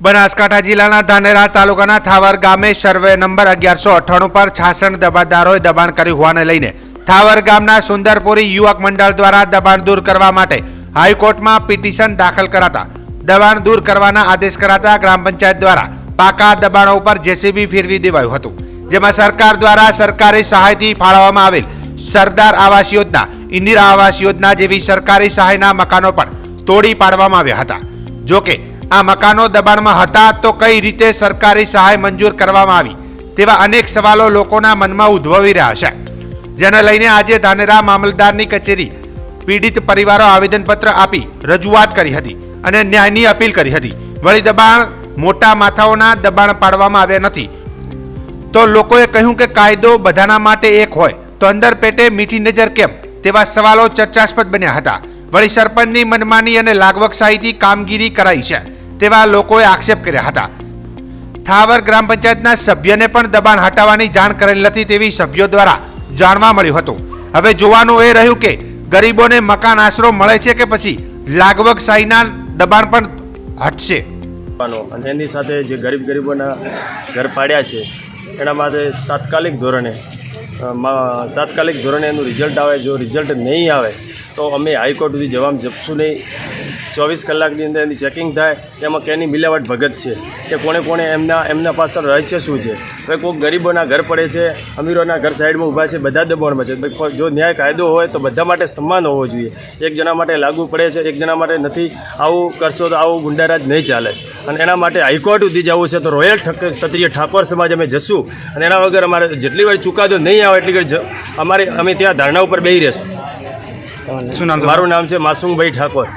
બનાસકાંઠા જિલ્લાના ધાનેરા તાલુકાના થાવર ગામે સર્વે નંબર અગિયારસો અઠ્ઠાણું પર છાસણ દબાણદારોએ દબાણ કર્યું હોવાને લઈને થાવર ગામના સુંદરપુરી યુવક મંડળ દ્વારા દબાણ દૂર કરવા માટે હાઈકોર્ટમાં પિટિશન દાખલ કરાતા દબાણ દૂર કરવાના આદેશ કરાતા ગ્રામ પંચાયત દ્વારા પાકા દબાણો ઉપર જેસીબી ફેરવી દેવાયું હતું, જેમાં સરકાર દ્વારા સરકારી સહાયથી ફાળવવામાં આવેલ સરદાર આવાસ યોજના, ઇન્દિરા આવાસ યોજના જેવી સરકારી સહાયના મકાનો પણ તોડી પાડવામાં આવ્યા હતા. જોકે આ મકાનો દબાણમાં હતા તો કઈ રીતે સરકારી સહાય મંજૂર કરવામાં આવી? તેવા અનેક સવાલો લોકોના મનમાં ઉદ્ભવી રહ્યા છે. જેને લઈને આજે ધાનેરા મામલતદારની કચેરી પીડિત પરિવારો આવેદનપત્ર આપી રજૂઆત કરી હતી અને ન્યાયની અપીલ કરી હતી. વળી દબાણ મોટા માથાઓના દબાણ પાડવામાં આવ્યા નથી. તો લોકોએ કહ્યું કે કાયદો બધાના માટે એક હોય, તો અંદર પેટે મીઠી નજર કેમ? તેવા સવાલો ચર્ચાસ્પદ બન્યા હતા. વળી સરપંચની મનમાની અને લાગવકશાહીથી કામગીરી કરાઈ છે. તેવા લોકોએ આક્ષેપ કર્યા હતા. થાવર ગ્રામ પંચાયતના સભ્યને પણ દબાણ હટાવવાની જાણ કરેલ નથી તેવી સભ્યો દ્વારા જાણવા મળ્યું હતું. હવે જોવાનું એ રહ્યું કે ગરીબોને મકાન આશરો મળે છે કે પછી લાગવકશાહીના દબાણ પણ હટશે? અને એની સાથે જે ગરીબ ગરીબોના ઘર પાડ્યા છે, એના માટે તાત્કાલિક ધોરણે તાત્કાલિક ધોરણે એનું રિઝલ્ટ આવે. જો રિઝલ્ટ નહીં આવે, તો અમે હાઈકોર્ટ સુધી જવાબ જપશું નહીં. ચોવીસ કલાકની અંદર એની ચેકિંગ થાય તેમાં કેની મિલાવટ ભગત છે કે કોણે કોણે એમના એમના પાછળ રહસ્ય શું છે. હવે કોઈક ગરીબોના ઘર પડે છે અમીરોના ઘર સાઈડમાં ઊભા છે બધા દબાણમાં છે. જો ન્યાય કાયદો હોય તો બધા માટે સમાન હોવો જોઈએ. એક જણા માટે લાગુ પડે છે એક જણા માટે નથી. આવું કરશો તો આવું ગુંડારાજ નહીં ચાલે. અને એના માટે હાઈકોર્ટ સુધી જવું છે તો રોયલ ઠક ક્ષત્રિય ઠાકોર સમાજ અમે જશું. અને એના વગર અમારે જેટલી વાર ચુકાદો નહીં આવે એટલી વાર અમારે અમે ત્યાં ધારણા ઉપર બેસી રહેશું. શું નામ મારું નામ છે માસુમભાઈ ઠાકોર.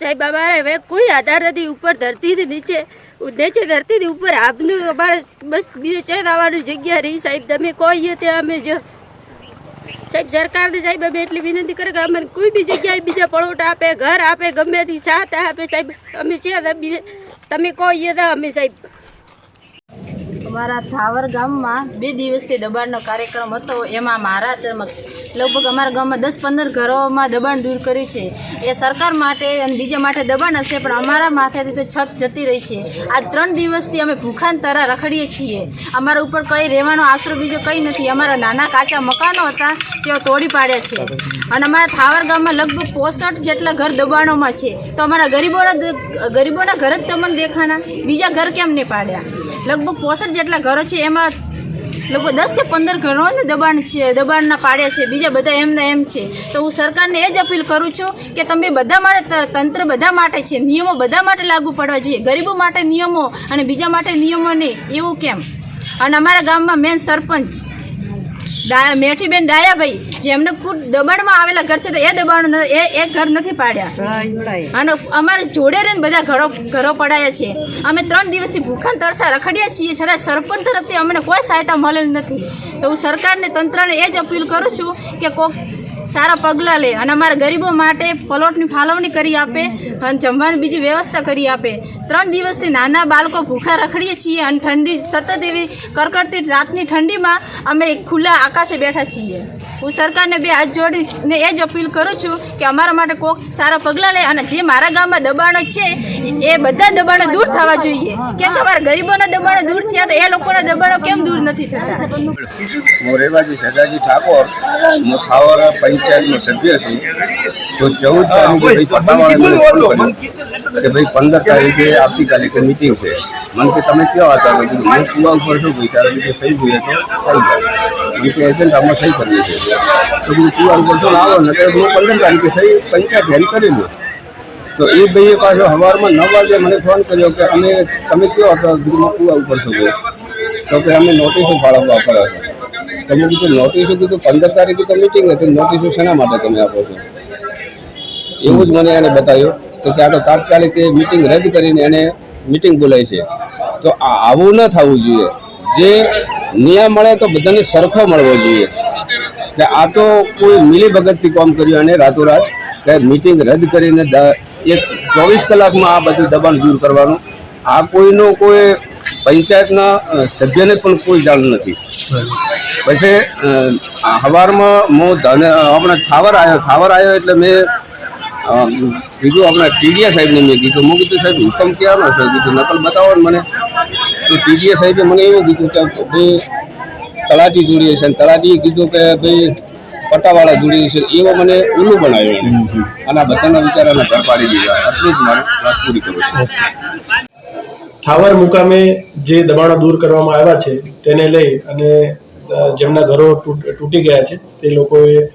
સાહેબ, અમારે હવે કોઈ આધાર નથી, ઉપર ધરતીથી નીચે નીચે ધરતીથી ઉપર આપનું અમારે બસ બીજે ચેત આવવાની જગ્યા રહી સાહેબ, તમે કહીએ તે અમે જ. સાહેબ, સરકારને સાહેબ, અમે એટલી વિનંતી કરે કે અમને કોઈ બી જગ્યાએ બીજા પળોટ આપે, ઘર આપે, ગમે તે સાથ આપે સાહેબ, અમે છે તમે કહીએ તો અમે સાહેબ અમારા થાવર ગામમાં બે દિવસથી દબાણનો કાર્યક્રમ હતો. એમાં મારા લગભગ અમારા ગામમાં દસ પંદર ઘરોમાં દબાણ દૂર કર્યું છે. એ સરકાર માટે અને બીજા માટે દબાણ હશે, પણ અમારા માથેથી તો છત જતી રહી છે. આ ત્રણ દિવસથી અમે ભૂખાન તરા રખડીએ છીએ. અમારા ઉપર કંઈ રહેવાનો આશરો બીજો કંઈ નથી. અમારા નાના કાચા મકાનો હતા, તેઓ તોડી પાડ્યા છે. અને અમારા થાવર ગામમાં લગભગ પોસઠ જેટલા ઘર દબાણોમાં છે. તો અમારા ગરીબોના ગરીબોના ઘર જ તમને દેખાના બીજા ઘર કેમ નહીં પાડ્યા? લગભગ પોસઠ જેટલા ઘરો છે, એમાં લગભગ દસ કે પંદર ઘરોને દબાણ છે, દબાણના પાડ્યા છે, બીજા બધા એમને એમ છે. તો હું સરકારને એ જ અપીલ કરું છું કે તમે બધા માટે તંત્ર બધા માટે છે, નિયમો બધા માટે લાગુ પડવા જોઈએ. ગરીબો માટે નિયમો અને બીજા માટે નિયમો નહીં. એવું કેમ? અને અમારા ગામમાં મેન સરપંચ મેઠીબેન ડાયાભાઈ જે એમને ખુદ દબાણમાં આવેલા ઘર છે તો એ દબાણ એ એક ઘર નથી પાડ્યા. અને અમારે જોડે રહીને બધા ઘરો ઘરો પડાયા છે. અમે ત્રણ દિવસથી ભૂખા તરસા રખડ્યા છીએ છતાં સરપંચ તરફથી અમને કોઈ સહાયતા મળેલ નથી. તો હું સરકારને તંત્રને એ જ અપીલ કરું છું કે કોક સારા પગલાં લે અને અમારા ગરીબો માટે પલોટની ફાળવણી કરી આપે અને જમવાની બીજી વ્યવસ્થા કરી આપે. ત્રણ દિવસથી નાના બાળકો ભૂખા રખડીએ છીએ અને ઠંડી, સતત એવી કરકડતી રાતની ઠંડીમાં અમે ખુલ્લા આકાશે બેઠા છીએ. હું સરકારને બે હાથ જોડીને એ જ અપીલ કરું છું કે અમારા માટે કોક સારા પગલાં લે અને જે મારા ગામમાં દબાણો છે, એ બધા દબાણો દૂર થવા જોઈએ. કેમ કે અમારા ગરીબોના દબાણો દૂર થયા તો એ લોકોના દબાણો કેમ દૂર નથી થતા? હું રેવાજી સદાજી ઠાકોર. હું ખાવર પંચાયતનો સભ્ય છું તો ચૌદ તારીખે ભાઈ કે ભાઈ પંદર તારીખે આવતીકાલે કે મિટિંગ છે. મને કે તમે ક્યાં હતા? હું કુવા ઉપર છું ભાઈ તારા સહી જોઈએ તો થઈ જાય એજન્ટ આમાં સહી કરવી છે. તો કીધું કુવા ઉપર છું આવો ને હું પંદર તારીખે સહી પંચાયત હેલ્પ કરી લો તો એ ભાઈએ પાછો સવારમાં નવ વાગે મને ફોન કર્યો કે અમે તમે કયો હતા? કીધું કુવા ઉપર શું ભાઈ. તો કે અમે નોટિસો ફાળવવા પડ્યા છે. તમે કીધું નોટિસો કીધું પંદર તારીખે તો મિટિંગ હતી. નોટિસો શેના માટે તમે આપો છો? એવું જ મને એને બતાવ્યું. તો કે આ તો તાત્કાલિક એ મિટિંગ રદ કરીને એને મિટિંગ બોલાય છે. તો આવું ન થવું જોઈએ. જે નિયમ મળે તો બધાને સરખો મળવો જોઈએ. કે આ તો કોઈ મિલીભગતથી કામ કર્યું અને રાતોરાત કે મિટિંગ રદ કરીને એક ચોવીસ કલાકમાં આ બધું દબાણ દૂર કરવાનું. આ કોઈનો કોઈ પંચાયતના સભ્યને પણ કોઈ જાણ નથી. પછી સવારમાં હું ધન આપણે થાવર આવ્યો થાવર આવ્યો એટલે મેં કીધું આપણા ટીડીએ સાહેબને મેં કીધું. મું કીધું સાહેબ હુકમ ક્યાંનો છે? કીધું નકલ બતાવો ને મને. તો ટીડીએ સાહેબે મને એવું કીધું કે ભાઈ તળાટી જોડી છે અને તળાટીએ કીધું કે ભાઈ પટ્ટાવાળા જોડી છે એવો મને ઉલ્લું બનાવ્યો. અને આ બધાના વિચારોને ઘર પાડી દીધા. આટલું જ મારે વાત પૂરી કરું છું. થાવર મુકામે જે દબાણો દૂર કરવામાં આવ્યા છે, તેને લઈ અને જેમના ઘરો તૂટ- ગયા છે, તે લોકોએ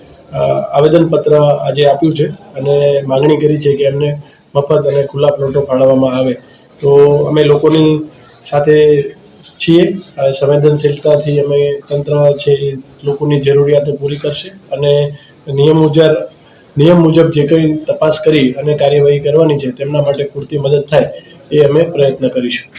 આવેદનપત્ર આજે આપ્યું છે અને માગણી કરી છે કે એમને મફત અને ખુલ્લા પ્લોટો ફાળવવામાં આવે. તો અમે લોકોની સાથે છીએ સંવેદનશીલતાથી અમે તંત્ર છે એ લોકોની જરૂરિયાતો પૂરી કરશે અને નિયમ મુજબ નિયમ મુજબ જે કંઈ તપાસ કરી અને કાર્યવાહી કરવાની છે, તેમના માટે પૂરતી મદદ થાય. એ અમે પ્રયત્ન કરીશું.